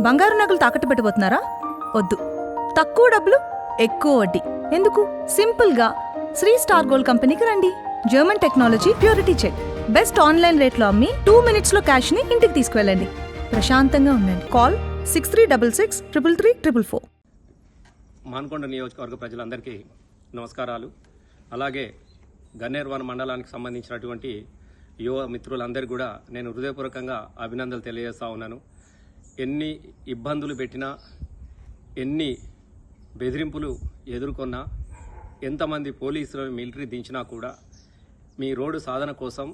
బంగారు నగలు తాకట్టు పెట్టబోతున్నారా వద్దు. తక్కువ డబ్బులు ఎక్కువ వడ్డీ. ఎందుకు? సింపుల్గా. శ్రీ స్టార్ గోల్డ్ కంపెనీకి రండి. German technology purity check. Best online రేట్లో అమ్మి టూ మినిట్స్లో క్యాష్ని ఇంటికి తీసుకువెళ్ళండి. ప్రశాంతంగా ఉండండి. Call six three double six triple three triple four. మాన్కొండ నియోజకవర్గ ప్రజలందరికీ నమస్కారాలు. అలాగే గన్నేర్వన్ మండలానికి సంబంధించినటువంటి యువ మిత్రులందరికీ కూడా నేను హృదయపూర్వకంగా అభినందనలు తెలియజేస్తా ఉన్నాను. ఎన్ని ఇబ్బందులు పెట్టినా ఎన్ని బెదిరింపులు ఎదుర్కొన్నా ఎంతమంది పోలీసులను మిలిటరీ దించినా కూడా మీ రోడ్డు సాధన కోసం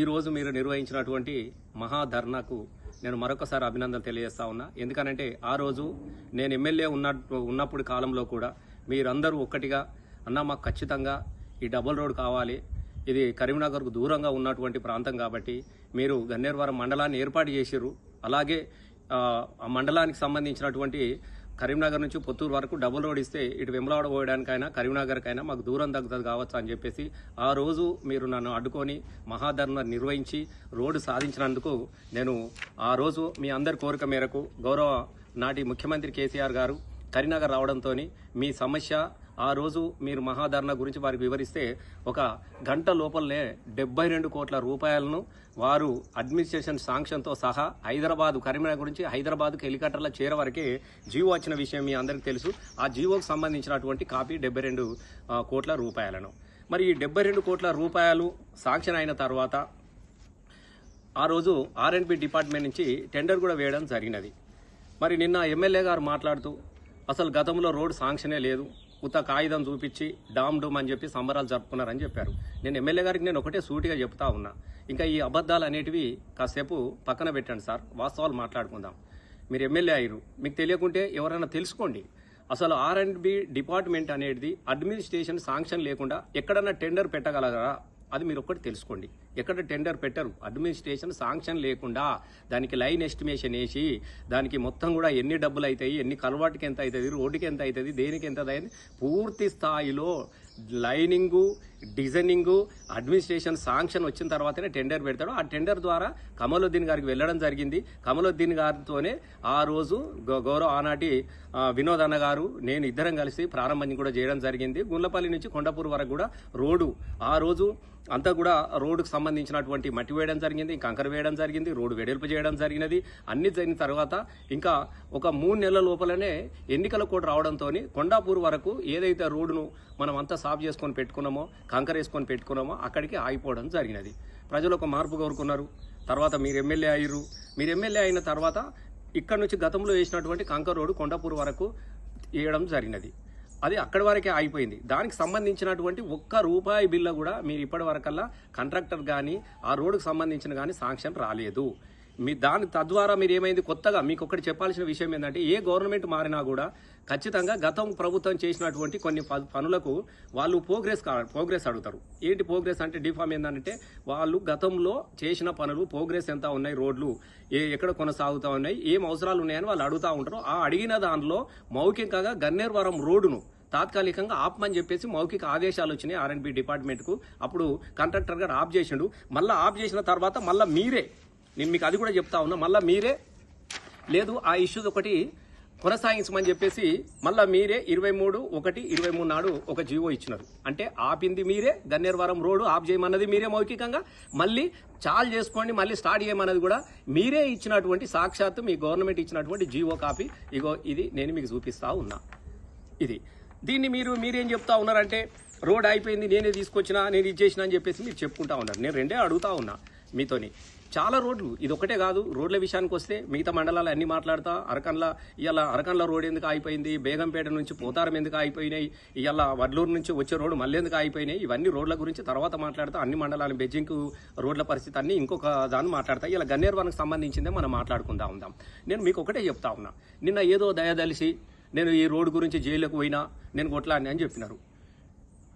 ఈరోజు మీరు నిర్వహించినటువంటి మహాధర్నాకు నేను మరొకసారి అభినందనలు తెలియజేస్తా ఉన్నా. ఎందుకనంటే ఆ రోజు నేను ఎమ్మెల్యే ఉన్న ఉన్నప్పుడు కాలంలో కూడా మీరందరూ ఒక్కటిగా అన్న మాకు ఖచ్చితంగా ఈ డబుల్ రోడ్ కావాలి. ఇది కరీంనగర్కు దూరంగా ఉన్నటువంటి ప్రాంతం కాబట్టి మీరు గన్నేరువరం మండలాన్ని ఏర్పాటు చేసిర్రు. అలాగే ఆ, మండలానికి సంబంధించినటువంటి కరీంనగర్ నుంచి పొత్తూరు వరకు డబుల్ రోడ్ ఇస్తే ఇటు వెంబలవాడ పోయడానికైనా కరీంనగర్కైనా మాకు దూరం తగ్గుతుంది కావచ్చు అని చెప్పేసి ఆ రోజు మీరు నన్ను అడ్డుకొని మహాధర్మ నిర్వహించి రోడ్డు సాధించినందుకు నేను ఆ రోజు మీ అందరి కోరిక మేరకు గౌరవ నాటి ముఖ్యమంత్రి కేసీఆర్ గారు కరీంనగర్ రావడంతో మీ సమస్య ఆ రోజు మీరు మహాధరణ గురించి వారికి వివరిస్తే ఒక గంట లోపలనే డెబ్బై రెండు కోట్ల రూపాయలను వారు అడ్మినిస్ట్రేషన్ శాంక్షన్తో సహా హైదరాబాద్ కరీంనగర్ గురించి హైదరాబాద్కు హెలికాప్టర్లో చేరే వరకే జీవో వచ్చిన విషయం మీ అందరికీ తెలుసు. ఆ జీవోకు సంబంధించినటువంటి కాపీ డెబ్బై రెండు కోట్ల రూపాయలను. మరి ఈ డెబ్బై రెండు కోట్ల రూపాయలు శాంక్షన్ అయిన తర్వాత ఆ రోజు ఆర్ఎండ్బి డిపార్ట్మెంట్ నుంచి టెండర్ కూడా వేయడం జరిగినది. మరి నిన్న ఎమ్మెల్యే గారు మాట్లాడుతూ అసలు గతంలో రోడ్ శాంక్షనే లేదు. ఉత్త కాగితం చూపించి డామ్ డూమ్ అని చెప్పి సంబరాలు జరుపుకున్నారని చెప్పారు. నేను ఎమ్మెల్యే గారికి నేను ఒకటే సూటిగా చెప్తా ఉన్నా. ఇంకా ఈ అబద్ధాలు అనేటివి కాసేపు పక్కన పెట్టండి సార్. వాస్తవాలు మాట్లాడుకుందాం. మీరు ఎమ్మెల్యే అయ్యారు. మీకు తెలియకుంటే ఎవరైనా తెలుసుకోండి. అసలు ఆర్ అండ్ బి డిపార్ట్మెంట్ అనేది అడ్మినిస్ట్రేషన్ శాంక్షన్ లేకుండా ఎక్కడన్నా టెండర్ పెట్టగలరా? అది మీరు ఒక్కటి తెలుసుకోండి. ఎక్కడ టెండర్ పెట్టరు. అడ్మినిస్ట్రేషన్ శాంక్షన్ లేకుండా దానికి లైన్ ఎస్టిమేషన్ వేసి దానికి మొత్తం కూడా ఎన్ని డబ్బులు అవుతాయి ఎన్ని కలవాటికి ఎంత అవుతుంది రోడ్డుకి ఎంత అవుతుంది దేనికి ఎంత అవుతుంది పూర్తి స్థాయిలో లైనింగు డిజైనింగు అడ్మినిస్ట్రేషన్ శాంక్షన్ వచ్చిన తర్వాతనే టెండర్ పెడతాడు. ఆ టెండర్ ద్వారా కమలుద్దీన్ గారికి వెళ్ళడం జరిగింది. కమలుద్దీన్ గారితోనే ఆ రోజు గౌరవ ఆనాటి వినోద్ అన్న గారు నేను ఇద్దరం కలిసి ప్రారంభం కూడా చేయడం జరిగింది. గుండ్లపల్లి నుంచి కొండపూర్ వరకు కూడా రోడ్డు ఆ రోజు అంతా కూడా రోడ్డుకు సంబంధించినటువంటి మట్టి వేయడం జరిగింది కంకర వేయడం జరిగింది రోడ్డు వెడల్పు చేయడం జరిగినది. అన్ని జరిగిన తర్వాత ఇంకా ఒక మూడు నెలల లోపలనే ఎన్నికల కోడ్ రావడంతో కొండాపూర్ వరకు ఏదైతే రోడ్డును మనం అంతా సాఫ్ చేసుకొని పెట్టుకున్నామో కంకర వేసుకొని పెట్టుకున్నామో అక్కడికి ఆగిపోవడం జరిగినది. ప్రజలు ఒక మార్పు కోరుకున్నారు. తర్వాత మీరు ఎమ్మెల్యే అయ్యారు మీరు ఎమ్మెల్యే అయిన తర్వాత ఇక్కడ నుంచి గతంలో వేసినటువంటి కంకర్ రోడ్డు కొండపూర్ వరకు వేయడం జరిగినది. అది అక్కడి వరకే ఆగిపోయింది. దానికి సంబంధించినటువంటి ఒక్క రూపాయి బిల్లు కూడా మీరు ఇప్పటి వరకల్లా కాంట్రాక్టర్ కానీ ఆ రోడ్డుకు సంబంధించిన కానీ శాంక్షన్ రాలేదు. మీ దాని తద్వారా మీరు ఏమైంది కొత్తగా మీకు ఒకటి చెప్పాల్సిన విషయం ఏంటంటే ఏ గవర్నమెంట్ మారినా కూడా ఖచ్చితంగా గతం ప్రభుత్వం చేసినటువంటి కొన్ని ప- పనులకు వాళ్ళు ప్రోగ్రెస్ కా ప్రోగ్రెస్ అడుగుతారు. ఏంటి ప్రోగ్రెస్ అంటే డిఫామ్ ఏంటంటే వాళ్ళు గతంలో చేసిన పనులు ప్రోగ్రెస్ ఎంత ఉన్నాయి రోడ్లు ఏ ఎక్కడ కొనసాగుతా ఉన్నాయి ఏం అవసరాలు ఉన్నాయని వాళ్ళు అడుగుతా ఉంటారు. ఆ అడిగిన దానిలో మౌఖికంగా గన్నేర్వరం రోడ్డును తాత్కాలికంగా ఆపమని చెప్పేసి మౌఖిక ఆదేశాలు వచ్చినాయి ఆర్ఎండ్బి డిపార్ట్మెంట్కు. అప్పుడు కాంట్రాక్టర్ గారు ఆఫ్ చేసిండు. మళ్ళీ ఆఫ్ చేసిన తర్వాత మళ్ళీ మీరే నేను మీకు అది కూడా చెప్తా ఉన్నా మళ్ళీ మీరే లేదు ఆ ఇష్యూస్ ఒకటి కొనసాగించమని చెప్పేసి మళ్ళీ మీరే ఇరవై మూడు ఒకటి ఇరవై మూడు నాడు ఒక జీవో ఇచ్చినారు. అంటే ఆపింది మీరే గన్నేర్వరం రోడ్డు ఆఫ్ చేయమన్నది మీరే మౌఖికంగా మళ్ళీ చాలు చేసుకోండి మళ్ళీ స్టార్ట్ చేయమన్నది కూడా మీరే ఇచ్చినటువంటి సాక్షాత్తు మీ గవర్నమెంట్ ఇచ్చినటువంటి జీవో కాపీ. ఇగో ఇది నేను మీకు చూపిస్తా ఉన్నా. ఇది. దీన్ని మీరు మీరేం చెప్తా ఉన్నారంటే రోడ్ అయిపోయింది నేనే తీసుకొచ్చినా నేను ఇది చేసిన అని చెప్పేసి మీరు చెప్పుకుంటా ఉన్నారు. నేను రెండే అడుగుతా ఉన్నా మీతోని. చాలా రోడ్లు. ఇది ఒకటే కాదు రోడ్ల విషయానికి వస్తే మిగతా మండలాలు అన్ని మాట్లాడతా అరకన్ల ఇవాళ అరకన్ల రోడ్ ఎందుకు ఆగిపోయింది బేగంపేట నుంచి పోతారం ఎందుకు ఆగిపోయినాయి ఇవాళ వడ్లూరు నుంచి వచ్చే రోడ్డు మళ్ళీ ఎందుకు ఆగిపోయినాయి ఇవన్నీ రోడ్ల గురించి తర్వాత మాట్లాడతా అన్ని మండలాలు బెజ్జింగ్ రోడ్ల పరిస్థితి అన్ని ఇంకొక దాన్ని మాట్లాడతా. ఇలా గన్నేర్వనకు సంబంధించిందే మనం మాట్లాడుకుందా ఉందాం. నేను మీకు ఒకటే చెప్తా ఉన్నా. నిన్న ఏదో దయదలిసి నేను ఈ రోడ్డు గురించి జైలుకు పోయినా నేను కొట్లాడిని అని చెప్పినారు.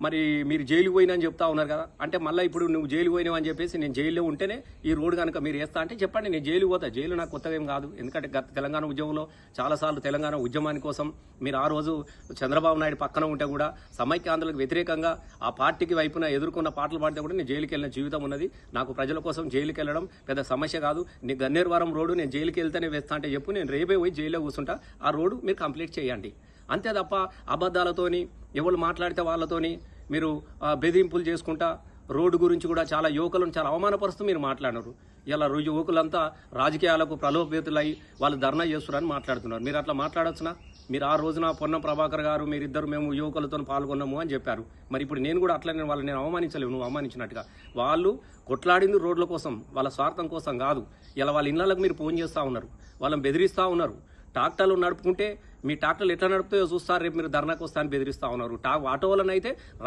మరి మీరు జైలు పోయినా అని చెప్తా ఉన్నారు కదా? అంటే మళ్ళీ ఇప్పుడు నువ్వు జైలు పోయినావు అని చెప్పేసి నేను జైల్లో ఉంటేనే ఈ రోడ్డు కనుక మీరు వేస్తా అంటే చెప్పండి నేను జైలు పోతా. జైలు నాకు కొత్తగా ఏం కాదు. ఎందుకంటే గత తెలంగాణ ఉద్యమంలో చాలాసార్లు తెలంగాణ ఉద్యమాని కోసం మీరు ఆ రోజు చంద్రబాబు నాయుడు పక్కన ఉంటే కూడా సమైక్యాంధ్రులకు వ్యతిరేకంగా ఆ పార్టీకి వైపున ఎదుర్కొన్న పాటలు పాడితే కూడా నేను జైలుకి వెళ్ళిన జీవితం ఉన్నది. నాకు ప్రజల కోసం జైలుకి వెళ్ళడం పెద్ద సమస్య కాదు. నీ గన్నేరువారం రోడ్డు నేను జైలుకి వెళ్తేనే వేస్తా అంటే చెప్పు. నేను రేపే పోయి జైల్లో కూర్చుంటా. ఆ రోడ్డు మీరు కంప్లీట్ చేయండి. అంతే తప్ప అబద్ధాలతోని ఎవరు మాట్లాడితే వాళ్ళతోని మీరు బెదిరింపులు చేసుకుంటా రోడ్డు గురించి కూడా చాలా యువకులను చాలా అవమానపరుస్తూ మీరు మాట్లాడినారు. ఇలా రో- యువకులంతా రాజకీయాలకు ప్రలోభితులై వాళ్ళు ధర్నా చేస్తున్నారని మాట్లాడుతున్నారు. మీరు అట్లా మాట్లాడొచ్చునా? మీరు ఆ రోజున పొన్నం ప్రభాకర్ గారు మీరిద్దరు మేము యువకులతో పాల్గొన్నాము అని చెప్పారు. మరి ఇప్పుడు నేను కూడా అట్లా నేను వాళ్ళని నేను అవమానించలేవు నువ్వు అవమానించినట్టుగా. వాళ్ళు కొట్లాడింది రోడ్ల కోసం వాళ్ళ స్వార్థం కోసం కాదు. ఇలా వాళ్ళ ఇళ్ళకి మీరు ఫోన్ చేస్తూ ఉన్నారు. వాళ్ళని బెదిరిస్తూ ఉన్నారు. ట్రాక్టర్లు నడుపుకుంటే మీ ట్రాక్టర్లు ఎట్లా నడుపుతాయో చూస్తారు. రేపు మీరు ధర్నాకు వస్తా అని బెదిరిస్తా ఉన్నారు. టా ఆటో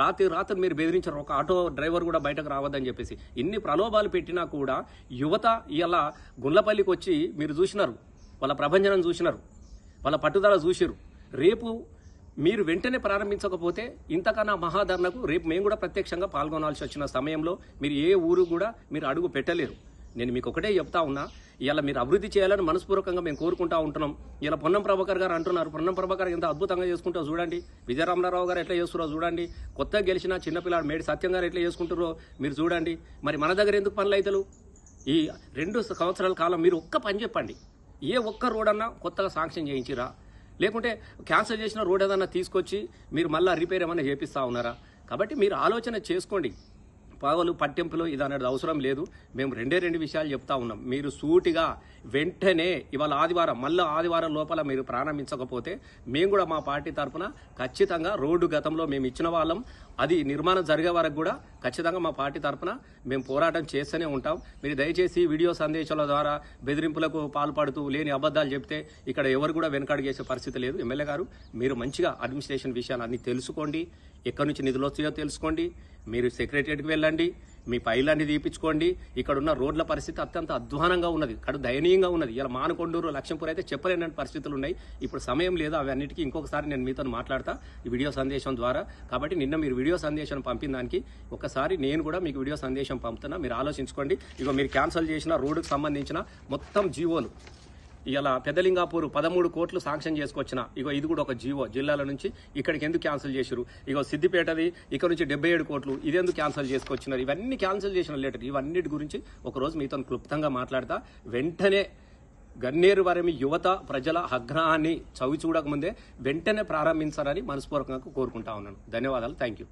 రాత్రి రాత్రి మీరు బెదిరించారు. ఒక ఆటో డ్రైవర్ కూడా బయటకు రావద్దని చెప్పేసి. ఇన్ని ప్రలోభాలు పెట్టినా కూడా యువత ఇలా గుండ్లపల్లికి వచ్చి మీరు చూసినారు. వాళ్ళ ప్రభంజనం చూసినారు. వాళ్ళ పట్టుదల చూసిరు రేపు మీరు వెంటనే ప్రారంభించకపోతే ఇంతకన్నా మహాధరణకు రేపు మేము కూడా ప్రత్యక్షంగా పాల్గొనాల్సి వచ్చిన సమయంలో మీరు ఏ ఊరు కూడా మీరు అడుగు పెట్టలేరు. నేను మీకు ఒకటే చెప్తా ఉన్నా ఇలా మీరు అభివృద్ధి చేయాలని మనస్పూర్వకంగా మేము కోరుకుంటా ఉంటున్నాం. ఇలా పొన్నం ప్రభాకర్ గారు అంటున్నారు పొన్నం ప్రభాకర్ ఎంత అద్భుతంగా చేసుకుంటారో చూడండి. విజయరామరావు గారు ఎట్లా చేస్తున్నారో చూడండి. కొత్తగా గెలిచిన చిన్నపిల్లాడు మేడి సత్యం గారు ఎట్లా చేసుకుంటారో మీరు చూడండి. మరి మన దగ్గర ఎందుకు పనులు అవుతారు ఈ రెండు సంవత్సరాల కాలం మీరు ఒక్క పని చెప్పండి. ఏ ఒక్క రోడ్ అన్నా కొత్తగా శాంక్షన్ చేయించిరా? లేకుంటే క్యాన్సిల్ చేసిన రోడ్ ఏదన్నా తీసుకొచ్చి మీరు మళ్ళీ రిపేర్ ఏమైనా చేపిస్తా ఉన్నారా? కాబట్టి మీరు ఆలోచన చేసుకోండి. పగలు పట్టింపులు ఇది అనేది అవసరం లేదు. మేము రెండే రెండు విషయాలు చెప్తా ఉన్నాం. మీరు సూటిగా వెంటనే ఇవాళ ఆదివారం మళ్ళీ ఆదివారం లోపల మీరు ప్రారంభించకపోతే మేము కూడా మా పార్టీ తరఫున ఖచ్చితంగా రోడ్డు గతంలో మేము ఇచ్చిన వాళ్ళం. అది నిర్మాణం జరిగే వరకు కూడా ఖచ్చితంగా మా పార్టీ తరఫున మేము పోరాటం చేస్తూనే ఉంటాం. మీరు దయచేసి వీడియో సందేశాల ద్వారా బెదిరింపులకు పాల్పడుతూ లేని అబద్ధాలు చెప్తే ఇక్కడ ఎవరు కూడా వెనకడుగేసే పరిస్థితి లేదు. ఎమ్మెల్యే గారు మీరు మంచిగా అడ్మినిస్ట్రేషన్ విషయాలు తెలుసుకోండి. ఎక్కడి నుంచి నిధులు వస్తాయో తెలుసుకోండి. మీరు సెక్రటరియట్కి వెళ్ళండి. మీ పైలాన్ని తీపించుకోండి ఇక్కడ ఉన్న రోడ్ల పరిస్థితి అత్యంత అధ్వానంగా ఉన్నది. కడు దయనీయంగా ఉన్నది. ఇలా మానకొండూరు లక్ష్మీపూర్ అయితే చెప్పలేని పరిస్థితులు ఉన్నాయి ఇప్పుడు సమయం లేదు అవన్నిటికీ ఇంకొకసారి నేను మీతో మాట్లాడతా ఈ వీడియో సందేశం ద్వారా. కాబట్టి నిన్న మీరు వీడియో సందేశం పంపిన దానికి ఒకసారి నేను కూడా మీకు వీడియో సందేశం పంపుతున్నా. మీరు ఆలోచించుకోండి. ఇక మీరు క్యాన్సిల్ చేసిన రోడ్డుకు సంబంధించిన మొత్తం జీవోలు ఇలా పెద్దలింగాపూర్ పదమూడు కోట్లు శాంక్షన్ చేసుకొచ్చిన ఇగో ఇది కూడా ఒక జీవో జిల్లాల నుంచి ఇక్కడికి ఎందుకు క్యాన్సిల్ చేశారు ఇగో సిద్దిపేటది ఇక్కడ నుంచి డెబ్బై ఏడు కోట్లు ఇదెందుకు క్యాన్సిల్ చేసుకొచ్చినారు? ఇవన్నీ క్యాన్సిల్ చేసిన లెటర్ ఇవన్నిటి గురించి ఒకరోజు మీతో క్లుప్తంగా మాట్లాడతా. వెంటనే గన్నేరు వరమి యువత ప్రజల ఆగ్రహాన్ని చవి చూడకముందే వెంటనే ప్రారంభించాలని మనస్పూర్వకంగా కోరుకుంటా ఉన్నాను. ధన్యవాదాలు. Thank you